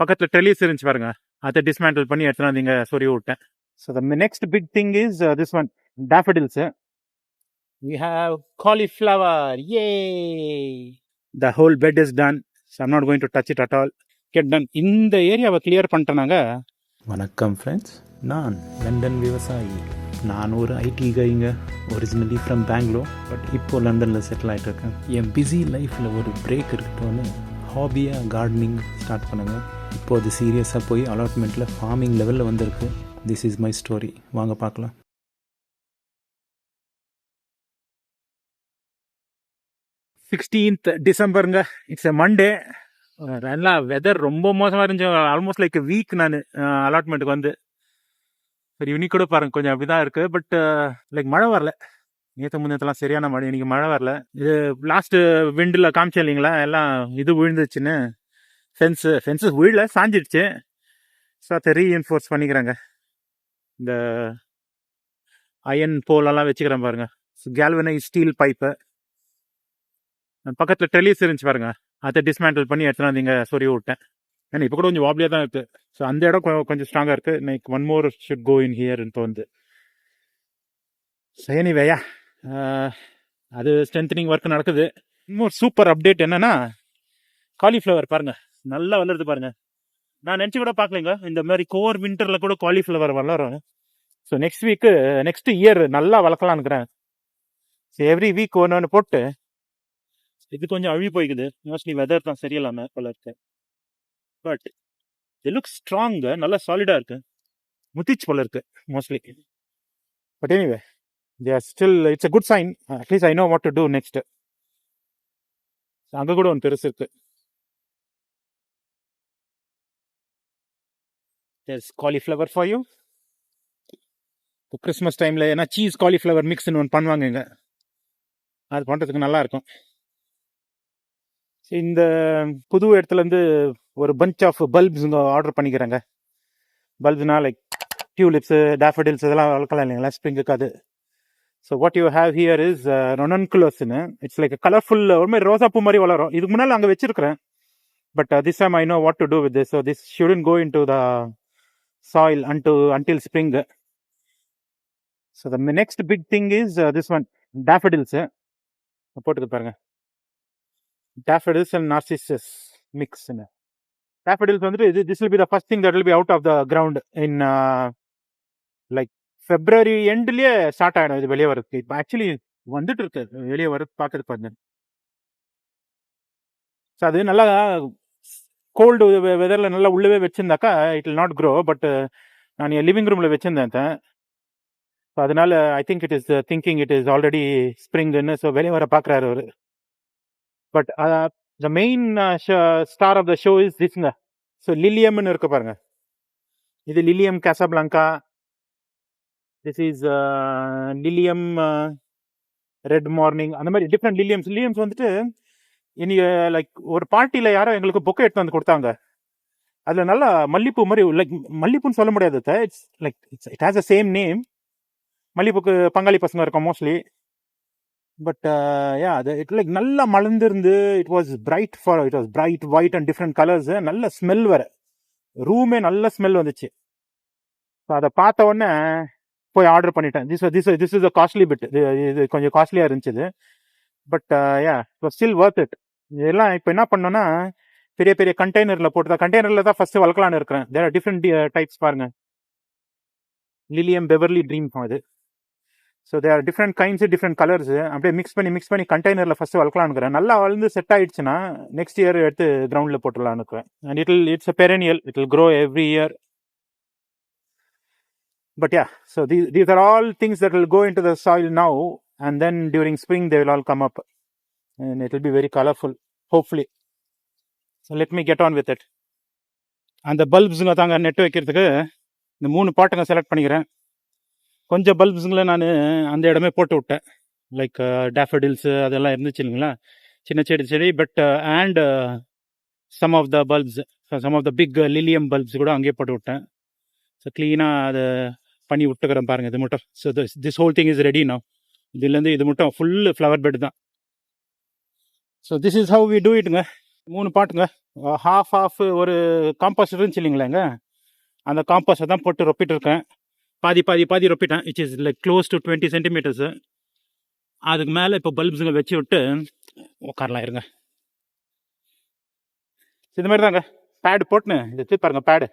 பக்கத்தில் ட்ரெலிஸ் இருந்துச்சு பாருங்க. அதை டிஸ்மேண்டில் பண்ணி எடுத்துன்னு வந்து இங்கே விட்டேன். So the next big thing is this one daffodils we have cauliflower a the whole bed is done so not not going to touch it at all. Get இந்த ஏரியாவை கிளியர் பண்ணிட்டேனாங்க வணக்கம் ஃப்ரெண்ட்ஸ் நான் London விவசாயி. நான் ஒரு IT கைங்க originally from Bangalore but இப்போ லண்டனில் செட்டில் ஆகிட்டு இருக்கேன். என் பிஸி லைஃப்பில் ஒரு பிரேக் இருக்கட்டும்னு ஹாபியாக கார்டனிங் ஸ்டார்ட் பண்ணுங்கள் இப்போ அது சீரியஸாக போய் அலாட்மெண்ட்டில் ஃபார்மிங் லெவலில் வந்திருக்கு. திஸ் இஸ் மை ஸ்டோரி வாங்க பார்க்கலாம். சிக்ஸ்டீன்த் டிசம்பருங்க இட்ஸ் எ மண்டே நல்லா வெதர் ரொம்ப மோசமாக இருந்துச்சு. ஆல்மோஸ்ட் லைக் வீக் நான் அலாட்மெண்ட்டுக்கு வந்து. சரி இன்னைக்கு கூட பாருங்க. கொஞ்சம் அப்படிதான் இருக்குது பட் லைக் மழை வரல. நேற்று முன்னேற்றலாம் சரியான மழை. இன்னைக்கு மழை வரல. இது லாஸ்ட்டு விண்டில் காமிச்சேன் இல்லைங்களா? எல்லாம் இது விழுந்துச்சுன்னு ஃபென்ஸு ஃபென்ஸு விழல சாஞ்சிடுச்சு ஸோ அதை ரீஎன்ஃபோர்ஸ் பண்ணிக்கிறாங்க. இந்த அயன் போலெல்லாம் வச்சுக்கிறேன் பாருங்க. கேல்வனை ஸ்டீல் பைப்பு பக்கத்தில் டெலிஸ் இருந்துச்சு பாருங்க. அதை டிஸ்மேண்டில் பண்ணி எடுத்துனா வந்து இங்கே சொருவி விட்டேன். ஏன்னா இப்போ கூட கொஞ்சம் வாப்லியாக தான் இருக்குது ஸோ அந்த இடம் கொ- கொஞ்சம் ஸ்ட்ராங்காக இருக்குது like one more should go in ஹியர்னு தோணுது. ஸோ எனிவேயா அது ஸ்ட்ரென்த்னிங் ஒர்க் நடக்குது. இன்னொரு சூப்பர் அப்டேட் என்னன்னா காலிஃப்ளவர் பாருங்கள் நல்லா வளருது பாருங்க. நான் நினச்சி கூட பார்க்கலங்க. இந்த மாதிரி கோர் வின்டரில் கூட காலிஃப்ளவர் வளரும் so next week next year நல்லா வளர்க்கலான்னுக்குறேன் ஸோ எவ்ரி வீக் ஒன்று ஒன்று போட்டு இது கொஞ்சம் அழுவி போய்க்குது. மோஸ்ட்லி வெதர் தான் சரியில்லாம போல இருக்கு பட் இது லுக் ஸ்ட்ராங் நல்லா சாலிடாக இருக்கு. முத்திச்சு போல இருக்கு mostly but anyway they are still it's a good sign at least I know what to do next அங்கே கூட ஒன்று பெருசு இருக்கு. There's காலிஃப்ளவர் ஃபார் யூ இப்போ கிறிஸ்மஸ் டைமில் ஏன்னா சீஸ் காலிஃப்ளவர் மிக்ஸ்னு ஒன்று பண்ணுவாங்க இங்கே. அது பண்ணுறதுக்கு நல்லா இருக்கும். இந்த புது இடத்துலேருந்து ஒரு பஞ்ச் ஆஃப் பல்ப்ஸ் ஆர்டர் பண்ணிக்கிறாங்க. பல்ப்ஸ்னா லைக் டியூலிப்ஸு டேஃபடில்ஸ் இதெல்லாம் வளர்க்கலாம் இல்லைங்களா? ஸ்ப்ரிங்குக்கு அது. So what you have here is ரொனன்குலோஸ்னு it's like colourful ஒரு மாதிரி ரோசா பூ மாதிரி வளரும். இதுக்கு முன்னால் அங்கே வச்சிருக்கிறேன். But this I'm I know what to do with this so this shouldn't go into the soil until, until spring. So the next big thing is uh, this one, daffodils. போட்டுக்கு பாருங்க. Daffodils and narcissus mix daffodils வந்துட்டு this will be the first thing that will be out of the ground in uh, like February எண்ட்லயே start ஆகிடும் இது வெளியே வரதுக்கு இப்போ actually வந்துட்டு இருக்கு. வெளியே வரது பார்க்கறது பாருங்க ஸோ அது நல்லா கோல்டு வெதரில் நல்லா உள்ளவே வச்சுருந்தாக்கா it'll not grow but uh, நான் என் லிவிங் ரூமில் வச்சுருந்தேன் ஸோ அதனால I think it is thinking it is already ஸ்ப்ரிங்னு so வெளியே வர பார்க்குறாரு அவர். But the main star of the show is திஸ்ங்க so லிலியம்னு இருக்கு பாருங்க. இது lilium Casablanca this is lilium red morning அந்த மாதிரி டிஃப்ரெண்ட் லிலியம்ஸ் லில்லியம்ஸ் வந்துட்டு இனி லைக் ஒரு பார்ட்டியில் யாரோ எங்களுக்கு பொக்கை எடுத்து வந்து கொடுத்தாங்க. அதில் நல்லா மல்லிப்பூ மாதிரி லைக் மல்லிப்பூன்னு சொல்ல முடியாது it's like it's it has a same name மல்லிப்பூக்கு பங்காளி பசங்க இருக்கும் மோஸ்ட்லி பட் யா அது இட் லைக் நல்லா மலர்ந்துருந்து it was bright for it was bright white and different colours நல்ல ஸ்மெல் வர ரூமே நல்ல ஸ்மெல் வந்துச்சு. ஸோ அதை பார்த்த உடனே போய் ஆர்டர் பண்ணிட்டேன். This this this is a costly bit இது கொஞ்சம் காஸ்ட்லியாக இருந்துச்சு but yeah it still worth it இதெல்லாம் இப்போ என்ன பண்ணோன்னா பெரிய பெரிய கண்டெய்னரில் போட்டு தான் கண்டெய்னரில் தான் ஃபஸ்ட்டு வளர்க்கலான்னு இருக்கிறேன். தேர் ஆர் டிஃப்ரெண்ட் டைப்ஸ் பாருங்க. லிலியம் பெவர்லி ட்ரீம் அது. So there different kinds different colours அப்படியே மிக்ஸ் பண்ணி மிக்ஸ் பண்ணி கண்டெய்னரில் ஃபஸ்ட்டு வளர்க்கலான்னு நல்லா வளர்ந்து செட் ஆயிடுச்சுன்னா நெக்ஸ்ட் இயர் எடுத்து கிரவுண்டில் போட்டுடலான்னு இருக்கிறேன். And it it's a perennial it will grow every year but yeah so these are all things that will go into the soil now and then during spring they will all come up and it will be very colourful hopefully so let me get on with it அந்த பல்ப்ஸுங்க தாங்க net வைக்கிறதுக்கு இந்த மூணு பாட்டுங்க select பண்ணிக்கிறேன். கொஞ்சம் பல்ப்ஸுங்களை நான் அந்த இடமே போட்டு விட்டேன். லைக் டேஃபடில்ஸு uh, அதெல்லாம் இருந்துச்சு இல்லைங்களா? சின்ன செடி செடி. But and some of the bulbs some of the big lilium bulbs கூட அங்கேயே போட்டு விட்டேன். ஸோ க்ளீனாக அதை பண்ணி விட்டுக்கிறேன் பாருங்கள் இது மட்டும். So this whole thing is ready நான் இதுலேருந்து இது மட்டும் ஃபுல் ஃப்ளவர் பெட் தான். So this is how we do இட்டுங்க மூணு பாட்டுங்க. ஹாஃப் ஹாஃப் ஒரு காம்பாஸ் இருந்துச்சு இல்லைங்களாங்க அந்த காம்பாஸை தான் போட்டு ரொப்பிட்டு இருக்கேன் பாதி பாதி பாதி ரொப்பிட்டேன். It's is like close to twenty centimetres அதுக்கு மேலே இப்போ பல்ப்ஸுங்க வச்சு விட்டு உட்காரலாம் இருங்க. இந்த மாதிரி தாங்க. பேடு போட்டுன்னு. இது வச்சு பாருங்கள் பேடு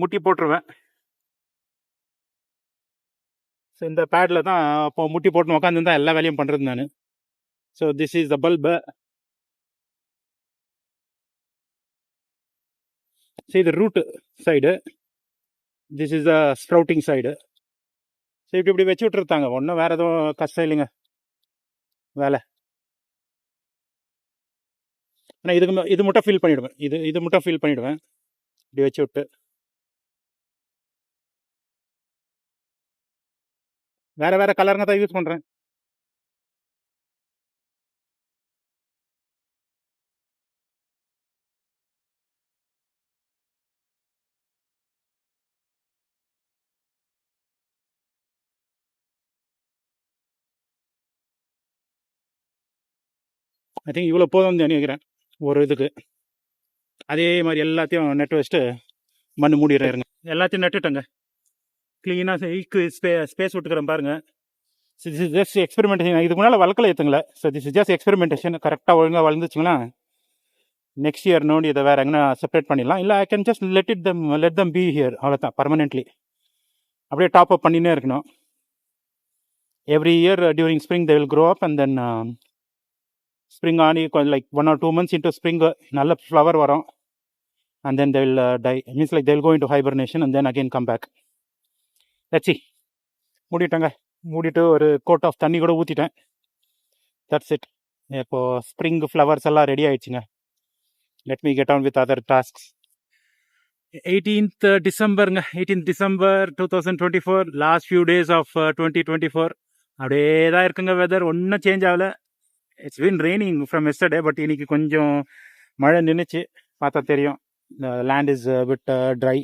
முட்டி போட்டுருவேன். ஸோ இந்த பேடில் தான் அப்போ முட்டி போட்டு உட்காந்து தான் எல்லா வேலையும் பண்ணுறது நான். So this is the bulb so இது root side this is the sprouting side so இப்படி இப்படி வச்சு விட்டுருத்தாங்க. ஒன்றும் வேறு எதுவும் கஷ்டம் இல்லைங்க. வேலை. ஆனால் இதுக்கு இது மட்டும் ஃபில் பண்ணிவிடுவேன் இது இது மட்டும் ஃபில் பண்ணிவிடுவேன் இப்படி வச்சு விட்டு. வேற வேற கலருங்க தான் யூஸ் பண்ணுறேன் ஐ திங்க் இவ்வளோ போதும்னு நினைக்கிறேன். ஒரு இதுக்கு. அதே மாதிரி எல்லாத்தையும் நெட் வச்சுட்டு மண் மூடிடுறேன் இருங்க. எல்லாத்தையும் நட்டுட்டேங்க. க்ளீனாக ஈக்கு ஸ்பே ஸ்பேஸ் விட்டுக்கிறேன் பாருங்க. திஸ் இஸ் ஜஸ்ட் எக்ஸ்பெரிமெண்டேஷன் இதுக்கு முன்னால் வளர்க்கல ஏற்றுங்களே so this is just experimentation கரெக்டாக ஒழுங்காக வளர்ந்துச்சுங்களா? நெக்ஸ்ட் இயர் நோண்டி இதை வேறு எங்கன்னா செப்பரேட் பண்ணிடலாம். இல்லை I can just let it them let them be here அவ்வளோதான் பர்மனெண்ட்லி அப்படியே டாப் அப் பண்ணினே இருக்கணும். Every year during spring they will grow up and then spring any like one or two months into spring நல்ல flower வரும். And then they will die means like they will go into hibernation and then again come back லட்சி மூடிட்டேங்க. மூடிட்டு ஒரு coat of தண்ணி கூட ஊற்றிட்டேன் that's it இப்போது spring flowers எல்லாம் ரெடி ஆயிடுச்சுங்க. Let me get on with other tasks eighteenth டிசம்பருங்க eighteenth December two thousand twenty four last few days of twenty twenty four அப்படியே தான் இருக்குங்க வெதர் ஒன்றும் சேஞ்ச் ஆகலை. It's been raining from yesterday but இன்னைக்கு கொஞ்சம் மழை நின்றுச்சு பார்த்தா தெரியும். Land is wet dry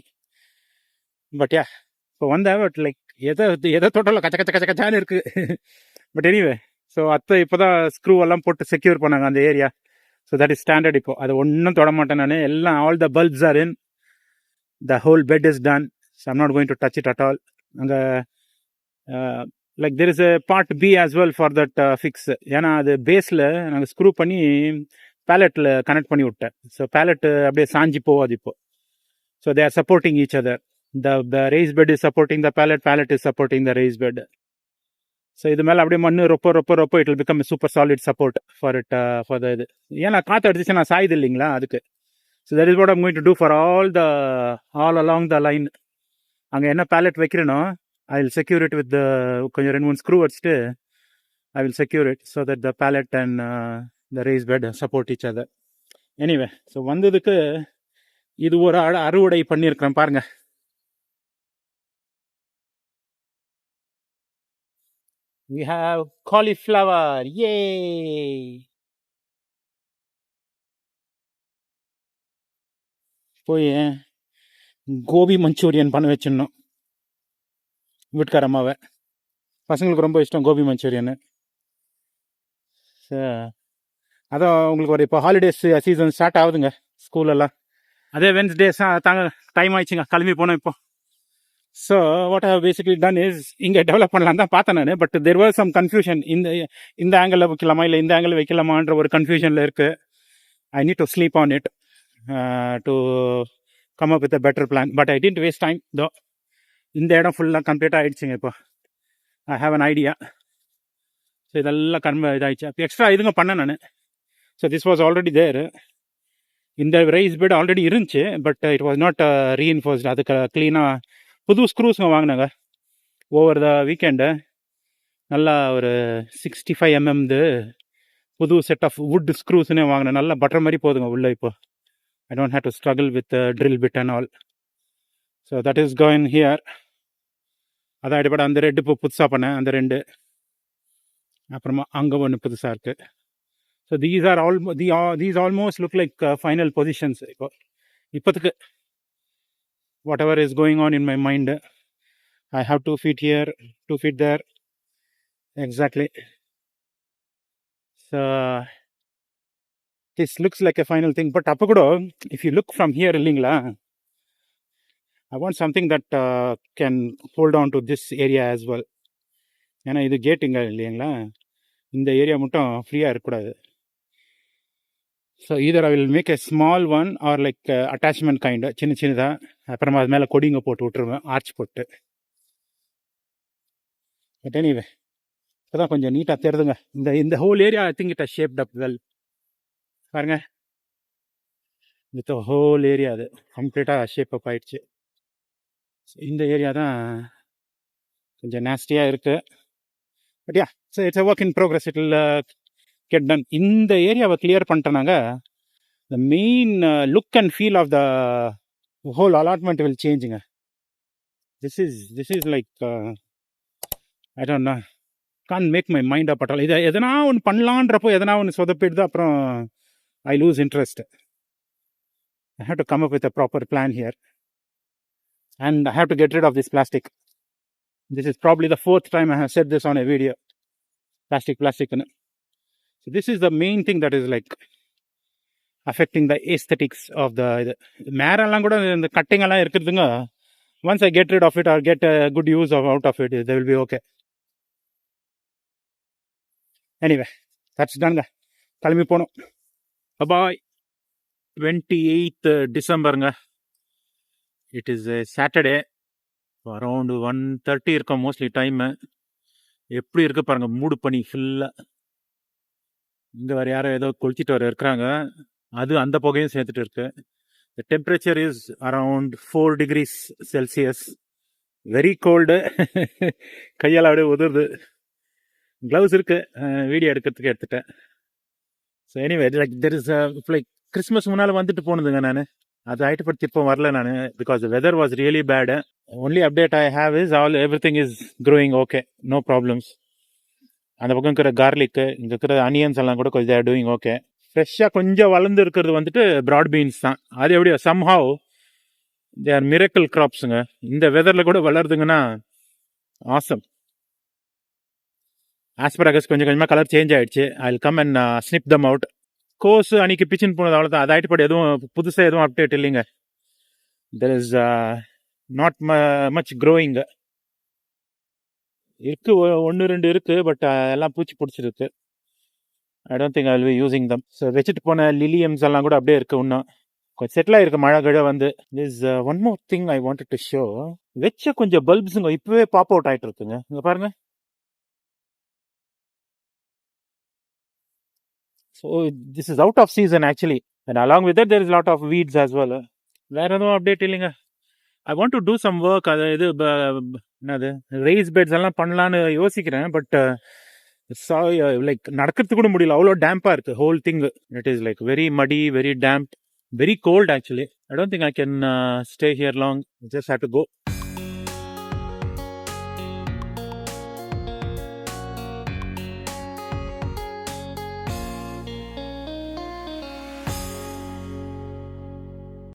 but yeah இப்போ வந்தேன் பட் லைக் எதை எதை தொட்டல கச்ச கச்ச கச்ச கச்சான்னு இருக்கு. பட் எனிவே ஸோ அத்தை இப்போ தான் ஸ்க்ரூ எல்லாம் போட்டு செக்யூர் பண்ணாங்க அந்த area so that is standard இப்போ. அது ஒன்றும் தொட மாட்டேன் நான். எல்லாம் all the bulbs are in the whole bed is done so I'm not going to touch it at all அங்கே like there is a part be as well for that fix ஏன்னா அது பேஸில் நாங்கள் ஸ்க்ரூ பண்ணி பேலட்டில் connect பண்ணி விட்டேன். So ballot அப்படியே சாஞ்சி போவாது இப்போது so they are supporting each other the the raise bed is supporting the pallet pallet is supporting the raise bed so இது மேலே அப்படியே மண் ரொப்ப ரொப்ப ரொப்ப it will become super solid support for it for the இது. ஏன்னா காற்று அடிச்சுன்னா சாயுது இல்லைங்களா அதுக்கு? So that is what I'm going to do for all the all along the line அங்கே என்ன pallet வைக்கிறேனோ I will secure it with கொஞ்சம் ரெண்டு மூணு ஸ்க்ரூ வச்சுட்டு I will secure it so that the pallet and the raise bed support each other anyway so வந்ததுக்கு இது ஒரு அறுவடை பண்ணியிருக்கிறேன் பாருங்கள் we have cauliflower. Yay! போய் கோபி மஞ்சூரியன் பண்ண வச்சிடணும். வீட்டுக்கார அம்மாவை பசங்களுக்கு ரொம்ப இஷ்டம் கோபி மஞ்சூரியன் அதான் உங்களுக்கு ஒரு இப்போ ஹாலிடேஸ் சீசன் ஸ்டார்ட் ஆகுதுங்க ஸ்கூலெல்லாம் அதே வென்ஸ்டேஸ் தாங்க டைம் ஆயிடுச்சுங்க. கிளம்பி போனோம் இப்போ. So what have basically done is இங்கே டெவலப் பண்ணலாம் தான் பார்த்தேன் நான். But there was some confusion இந்த இந்த ஆங்கிளில் வைக்கலாமா இல்லை இந்த ஆங்கிள் வைக்கலாமான்ற ஒரு கன்ஃபியூஷனில் இருக்குது I need to sleep on it to come up with a better plan but I didn't waste time though இந்த இடம் ஃபுல்லாக கம்ப்ளீட் ஆகிடுச்சுங்க இப்போ. I have an idea so இதெல்லாம் கன்வ இதாகிடுச்சு அப்போ எக்ஸ்ட்ரா இதுங்க பண்ணேன் நான். So this was already there இந்த ரைஸ் பெட் ஆல்ரெடி இருந்துச்சு but it was not reinforced அதுக்கு க்ளீனாக புது ஸ்க்ரூஸுங்க வாங்கினாங்க. ஓவர் த வீக்கெண்டு நல்லா ஒரு சிக்ஸ்டி ஃபைவ் எம்எம்து புது செட் ஆஃப் வுட் ஸ்க்ரூஸ்னே வாங்கினேன். நல்லா பட்டர் மாதிரி போதுங்க உள்ளே இப்போ. I don't have to struggle with drill bit and all so that is going here அதான் அடிப்படை. அந்த ரெண்டு இப்போ புதுசாக பண்ணேன். அந்த ரெண்டு. அப்புறமா அங்கே ஒன்று புதுசாக இருக்குது so these are all the these almost look like final positions இப்போ. இப்போத்துக்கு whatever is going on in my mind I have to feed here to feed there exactly so this looks like a final thing but அப்போ கூட if you look from here இல்லைங்களா I want something that can hold on to this area as well ஏன்னா இது கேட்டுங்க இல்லைங்களா இந்த area மட்டும் ஃப்ரீயாக இருக்கக்கூடாது so either I will make a small one or like attachment kind சின்ன சின்னதாக அப்புறமா அது மேலே கொடிங்க போட்டு விட்டுருவேன். ஆர்ச் போட்டு. பட் எனிவே இப்போதான் கொஞ்சம் நீட்டாக தெரிதுங்க. இந்த இந்த whole area I think it shaped up well பாருங்க. வித் ஹோல் ஏரியா அது கம்ப்ளீட்டாக ஷேப் அப் ஆயிடுச்சு. இந்த ஏரியா தான் கொஞ்சம் நேஸ்டியாக இருக்குது but yeah so it's a work in progress it get done இந்த ஏரியாவை clear பண்ணிட்டோனாங்க the main look and feel of the whole allotment will சேஞ்சுங்க this is this is like I don't know can't make my mind up at all இதை எதனா ஒன்று பண்ணலான்றப்போ எதனா ஒன்று சொதப்பிடுது அப்புறம் I lose interest I have to come up with a proper plan here and I have to get rid off this plastic this is probably the fourth time I have said this on a video plastic பிளாஸ்டிக்னு so this is the main thing that is like affecting the aesthetics of the இது மேரெல்லாம் கூட இந்த cutting எல்லாம் இருக்கிறதுங்க once I get rid of it or get good use of out of it they will be okay anyway that's டன்ங்க கிளம்பி போனோம். Bye twenty eighth டிசம்பருங்க it is Saturday around one thirty இருக்கும் mostly time எப்படி இருக்குது பாருங்கள் மூடு பனி ஃபுல்லாக இங்கே வேறு யாரோ ஏதோ கொளுத்திட்டு வர இருக்கிறாங்க. அது அந்த புகையும் சேர்த்துட்டு இருக்கு. The temperature is around four degrees Celsius very cold கையால் அப்படியே உதிருது க்ளவுஸ் இருக்கு. வீடியோ எடுக்கிறதுக்கு எடுத்துட்டேன். So anyway like there is like Christmas முன்னால் வந்துட்டு போனதுங்க நான். அது ஆயிட்டு படுத்து இப்போ வரல நான். Because weather was really bad only update I have is all everything is growing okay no problems அந்த பக்கம் இருக்கிற கார்லிக்கு இங்கே இருக்கிற அனியன்ஸ் எல்லாம் கூட கொஞ்சம் டூயிங் ஓகே ஃப்ரெஷ்ஷாக கொஞ்சம் வளர்ந்து இருக்கிறது வந்துட்டு ப்ராட் பீன்ஸ் தான். அது எப்படியோ சம்ஹாவ் தே ஆர் மிரக்கல் கிராப்ஸுங்க இந்த வெதரில் கூட வளருதுங்கன்னா ஆசம் ஆஸ்பராகஸ் கொஞ்சம் கொஞ்சமாக கலர் சேஞ்ச் ஆகிடுச்சு I come and snip them out course அன்னைக்கு பிச்சின் போனது அவ்வளோதான் அது ஆயிட்டு படி எதுவும் புதுசாக எதுவும் அப்டேட் இல்லைங்க. தெர் இஸ் நாட் ம மச் க்ரோயிங்கு இருக்குது ஒன்று ரெண்டு இருக்குது பட் எல்லாம் பூச்சி பிடிச்சிருக்கு. I don't think I will using them so வச்சுட்டு போன லிலியம்ஸ் எல்லாம் கூட அப்படியே இருக்குது இன்னும். கொஞ்சம் செட்டில் ஆகிருக்கு மழை கிழ வந்து. Is one more thing I wanted to show வச்ச கொஞ்சம் பல்ப்ஸுங்க இப்போவே பாப் அவுட் ஆகிட்டு இருக்குங்க. இங்கே பாருங்க. So this is out of season actually and along with there is lot of weeds as well வேறு எதுவும் அப்டேட் இல்லைங்க. I want to do some work அது இது ப- என்னது ரைஸ் பெட்ஸ் எல்லாம் பண்ணலான்னு யோசிக்கிறேன் பட் லைக் நடக்கிறதுக்கு கூட முடியல. அவ்வளோ டேம்பாக இருக்குது whole thing it is like very muddy very damp very cold actually I don't think I can stay here long just have to go